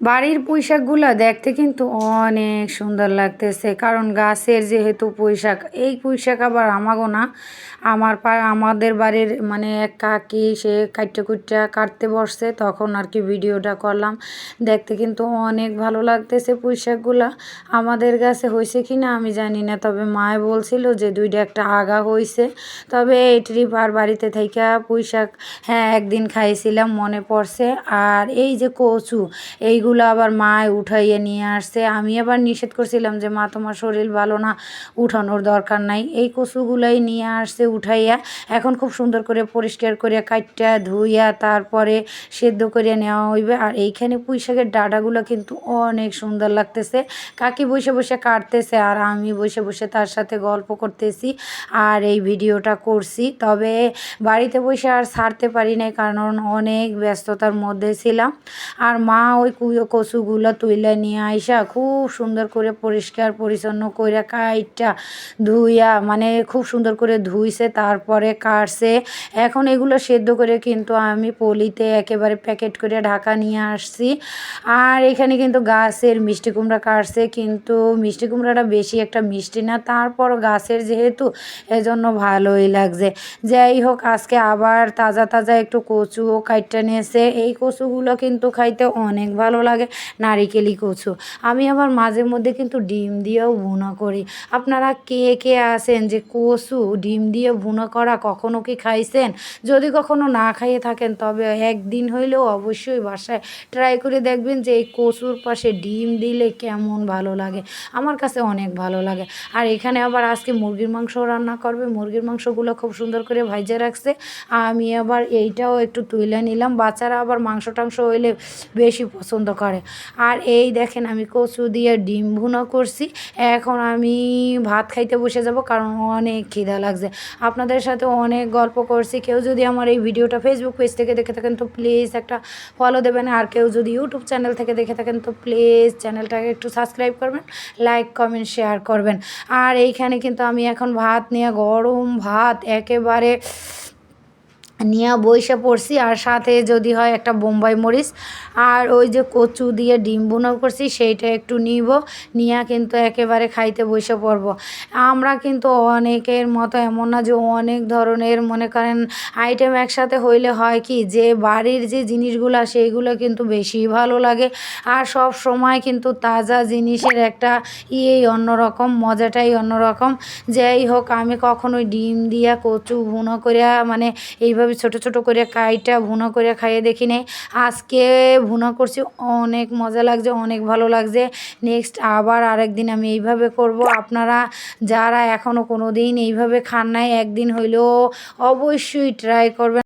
বাড়ির পুঁইশাকগুলো দেখতে কিন্তু অনেক সুন্দর লাগতেছে। কারণ গাছের যেহেতু পুঁইশাক এই পুঁইশাক আবার আমাগো না। আমার পা, আমাদের বাড়ির মানে এক কাকি, সে কাটতে কুটটা কাটতে বসছে, তখন আর কি ভিডিওটা করলাম। দেখতে কিন্তু অনেক ভালো লাগতেছে পুঁইশাকগুলা আমাদের গাছে হয়েছে কি না আমি জানি না, তবে মায় বলছিল যে দুইটা একটা আগা হয়েছে তবে এই ট্রিপ আর বাড়িতে থেকে পুঁইশাক হ্যাঁ একদিন খাইছিলাম, মনে পড়ছে। আর এই যে কচু এইগুলো আবার মায় উঠাইয়ে নিয়ে আসছে। আমি আবার নিষেধ করছিলাম যে, মা, তোমার শরীর ভালো না, উঠানোর দরকার নাই। এই কচুগুলাই নিয়ে আসছে উঠাইয়া, এখন খুব সুন্দর করে পরিষ্কার করে কাটটা ধুইয়া তারপরে সেদ্ধ করে নেওয়া হইবে। আর এইখানে পুঁইশাকের ডাটাগুলো কিন্তু অনেক সুন্দর লাগতেছে। কাকি বসে বসে কাটতেছে আর আমি বসে বসে তার সাথে গল্প করতেছি আর এই ভিডিওটা করছি। তবে বাড়িতে বসে আর ছাড়তে পারি নাই, কারণ অনেক ব্যস্ততার মধ্যে ছিলাম। আর মা ওই কচুগুলো তুইলা নিয়ে আইসা খুব সুন্দর করে পরিষ্কার পরিচ্ছন্ন করে কাইটটা ধুইয়া মানে খুব সুন্দর করে ধুইছে, তারপরে কাটছে। এখন এগুলো সেদ্ধ করে কিন্তু আমি পলিতে একেবারে প্যাকেট করে ঢাকা নিয়ে আসছি। আর এখানে কিন্তু গাছের মিষ্টি কুমড়া কাটছে, কিন্তু মিষ্টি কুমড়াটা বেশি একটা মিষ্টি না তারপর গাছের যেহেতু এজন্য ভালোই লাগছে। যাই হোক, আজকে আবার তাজা তাজা একটু কচুও কাইটটা নিয়েছে। এই কচুগুলো কিন্তু খাইতে অনেক ভালো লাগে নারিকেলি কচু। আমি আবার মাঝে মধ্যে কিন্তু ডিম দিয়েও ভুনা করি। আপনারা কে কে আছেন যে কচু, ডিম দিয়ে ভুনা করা কখনো কি খাইছেন? যদি কখনো না খাইয়ে থাকেন, তবে একদিন হইলেও অবশ্যই বাসায় ট্রাই করে দেখবেন যে এই কচুর পাশে ডিম দিলে কেমন ভালো লাগে। আমার কাছে অনেক ভালো লাগে। আর এখানে আবার আজকে মুরগির মাংস রান্না করবে। মুরগির মাংসগুলো খুব সুন্দর করে ভাইজে রাখছে। আমি আবার এইটাও একটু তুলে নিলাম। বাচ্চারা আবার মাংস টাংস হইলে বেশি পছন্দ করে। আর এই দেখেন আমি কচু দিয়ে ডিম ভুনা করছি। এখন আমি ভাত খাইতে বসে যাব কারণ অনেক খিদা লাগছে। আপনাদের সাথে অনেক গল্প করছি। কেউ যদি আমার এই ভিডিওটা ফেসবুক পেজ থেকে দেখে থাকেন তো প্লিজ একটা ফলো দেবেন। আর কেউ যদি ইউটিউব চ্যানেল থেকে দেখে থাকেন তো প্লিজ চ্যানেলটাকে একটু সাবস্ক্রাইব করবেন লাইক কমেন্ট শেয়ার করবেন। আর এইখানে কিন্তু আমি এখন ভাত নিয়ে গরম ভাত একেবারে নিয়ে বইসে পড়ছি। আর সাথে যদি হয় একটা বোম্বাই মরিচ। আর ওই যে কচু দিয়ে ডিম বুনো করছি, সেইটা একটু নিব। নিয়ে কিন্তু একেবারে খাইতে বসে পড়ব। আমরা কিন্তু অনেকের মতো এমন না যে অনেক ধরনের মনে করেন আইটেম একসাথে হইলে হয় কি, যে বাড়ির যে জিনিসগুলো, সেইগুলো কিন্তু বেশি ভালো লাগে। আর সব সময় কিন্তু তাজা জিনিসের একটা ইয়েই অন্যরকম, মজাটাই অন্যরকম। যাই হোক, আমি কখনোই ডিম দিয়া কচু ভুনো করিয়া মানে এইভাবে এইভাবে ছোট ছোট করে কাইটা ভুনো করে খাইয়ে দেখি নেই আজকে ভুনো করছি, অনেক মজা লাগছে, অনেক ভালো লাগছে। নেক্সট আবার আরেকদিন আমি এইভাবে করব। আপনারা যারা এখনও কোনো দিন এইভাবে খান নাই, একদিন হইলেও অবশ্যই ট্রাই করবেন।